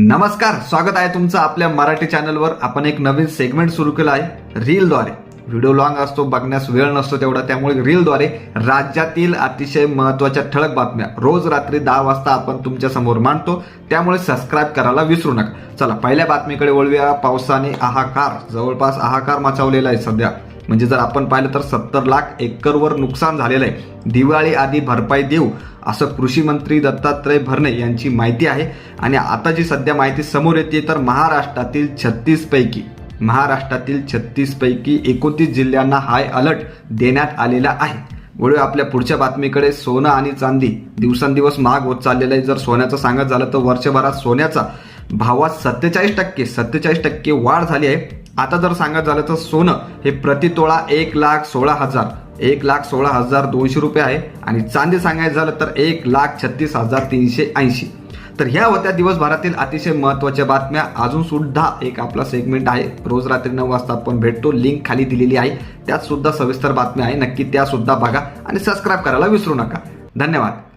नमस्कार स्वागत आहे तुमचं आपल्या मराठी चॅनलवर. आपण एक नवीन सेगमेंट सुरू केलं आहे रीलद्वारे. व्हिडिओ लॉंग असतो बघण्यास वेळ नसतो तेवढा त्यामुळे रीलद्वारे राज्यातील अतिशय महत्त्वाच्या ठळक बातम्या रोज रात्री दहा वाजता आपण तुमच्यासमोर मांडतो. त्यामुळे सबस्क्राईब करायला विसरू नका. चला पहिल्या बातमीकडे वळूया. पावसाने आहाकार जवळपास आहाकार माचवलेला आहे सध्या. म्हणजे जर आपण पाहिलं तर सत्तर लाख एकरवर नुकसान झालेलं आहे. दिवाळी आधी भरपाई देऊ असं कृषी मंत्री दत्तात्रय भरणे यांची माहिती आहे. आणि आता जी सध्या माहिती समोर येते तर महाराष्ट्रातील छत्तीसपैकी महाराष्ट्रातील छत्तीसपैकी एकोणतीस जिल्ह्यांना हाय अलर्ट देण्यात आलेला आहे. वळूया आपल्या पुढच्या बातमीकडे. सोनं आणि चांदी दिवसेंदिवस महाग होत चाललेलं आहे. जर सोन्याचं सांगत झालं तर वर्षभरात सोन्याचा भावात सत्तेचाळीस टक्के सत्तेचाळीस टक्के वाढ झाली आहे. आता जर सांगत झालं तर सोनं हे प्रतितोळा एक लाख सोळा हजार एक लाख सोळा हजार दोनशे रुपये आहे. आणि चांदी सांगायचं झालं तर एक लाख छत्तीस हजार तीनशे ऐंशी. तर ह्या होत्या दिवसभरातील अतिशय महत्त्वाच्या बातम्या. अजून सुद्धा एक आपला सेगमेंट आहे. रोज रात्री नऊ वाजता आपण भेटतो. लिंक खाली दिलेली आहे. त्यात सुद्धा सविस्तर बातम्या आहे. नक्की त्या सुद्धा बघा आणि सबस्क्राईब करायला विसरू नका. धन्यवाद.